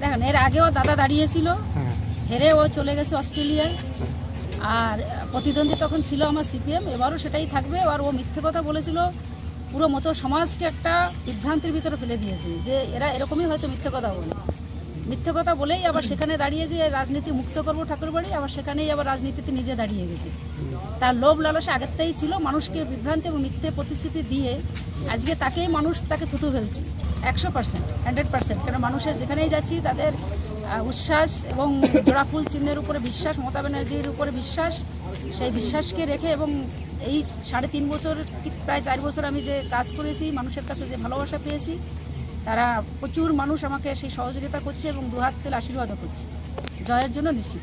দেখেন এর আগেও দাদা দাঁড়িয়েছিল। হেরে ও চলে গেছে অস্ট্রেলিয়ায়। আর প্রতিদ্বন্দ্বী তখন ছিল আমার সিপিএম। এবারও সেটাই থাকবে। আর ও মিথ্যে কথা বলেছিল। পুরো মতো সমাজকে একটা বিভ্রান্তির ভিতরে ফেলে দিয়েছে। যে এরা এরকমই হয়তো মিথ্যে কথা বলে। মিথ্যে কথা বলেই আবার সেখানে দাঁড়িয়ে যে রাজনীতি মুক্ত করব ঠাকুরবাড়ি, আবার সেখানেই আবার রাজনীতিতে নিজে দাঁড়িয়ে গেছে। তার লোভ লালসা আগের থেকেই ছিল, মানুষকে বিভ্রান্তি এবং মিথ্যে প্রতিশ্রুতি দিয়ে আজকে তাকেই মানুষ তাকে থুতু ফেলছে, একশো পার্সেন্ট হান্ড্রেড পার্সেন্ট কেন মানুষের যেখানেই যাচ্ছি তাদের উচ্ছ্বাস এবং জোড়াফুল চিহ্নের উপরে বিশ্বাস, মমতা ব্যানার্জির উপরে বিশ্বাস, সেই বিশ্বাসকে রেখে এবং এই সাড়ে তিন বছর প্রায় চার বছর আমি যে কাজ করেছি, মানুষের কাছে যে ভালোবাসা পেয়েছি তারা প্রচুর মানুষ আমাকে সেই সহযোগিতা করছে এবং দুহাত তেল আশীর্বাদও করছে। জয়ের জন্য নিশ্চিত।